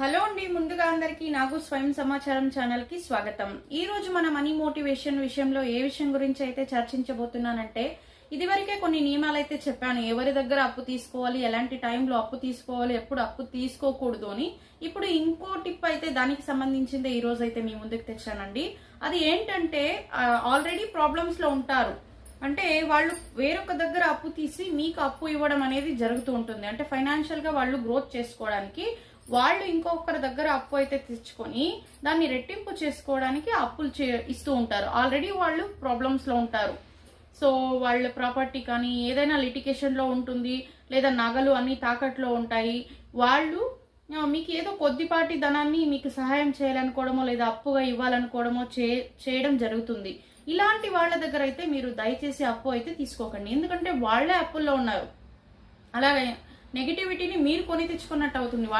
Hello అండి ముందుగా అందరికీ నాకు స్వయం సమాచారం ఛానల్కి స్వాగతం. ఈ రోజు మన మనీ మోటివేషన్ విషయంలో ఏ విషయం గురించి అయితే చర్చించబోతున్నానంటే ఇదివరకే కొన్ని నియమాలు అయితే చెప్పాను. ఎవరి దగ్గర అప్పు తీసుకోవాలి ఎలాంటి టైంలో అప్పు తీసుకోవాలి ఎప్పుడు అప్పు తీసుకోకూడదు అని. ఇప్పుడు ఇంకో టిప్ అయితే దానికి సంబంధించిందే ఈ రోజు అయితే మీ ముందుకు తెచ్చానండి. అది ఏంటంటే ఆల్రెడీ ప్రాబ్లమ్స్లో ఉంటారు. అంటే వాళ్ళు వేరొక దగ్గర అప్పు తీసి మీకు అప్పు ఇవ్వడం అనేది జరుగుతూ ఉంటుంది. అంటే ఫైనాన్షియల్గా వాళ్ళు గ్రోత్ చేసుకోవడానికి వాళ్ళు ఇంకొకరి దగ్గర అప్పు అయితే తెచ్చుకొని దాన్ని రెట్టింపు చేసుకోవడానికి అప్పులు చే- ఇస్తూ ఉంటారు. ఆల్రెడీ వాళ్ళు ప్రాబ్లమ్స్లో ఉంటారు. సో వాళ్ళ ప్రాపర్టీ కానీ ఏదైనా లిటికేషన్లో ఉంటుంది లేదా నగలు అన్ని తాకట్లో ఉంటాయి. వాళ్ళు మీకు ఏదో కొద్దిపాటి ధనాన్ని మీకు సహాయం చేయాలనుకోవడమో లేదా అప్పుగా ఇవ్వాలనుకోవడమో చే చేయడం జరుగుతుంది. ఇలాంటి వాళ్ళ దగ్గర అయితే మీరు దయచేసి అప్పు అయితే తీసుకోకండి. ఎందుకంటే వాళ్ళే అప్పుల్లో ఉన్నారు. అలాగే నెగిటివిటీని మీరు కొని తెచ్చుకున్నట్టు అవుతుంది.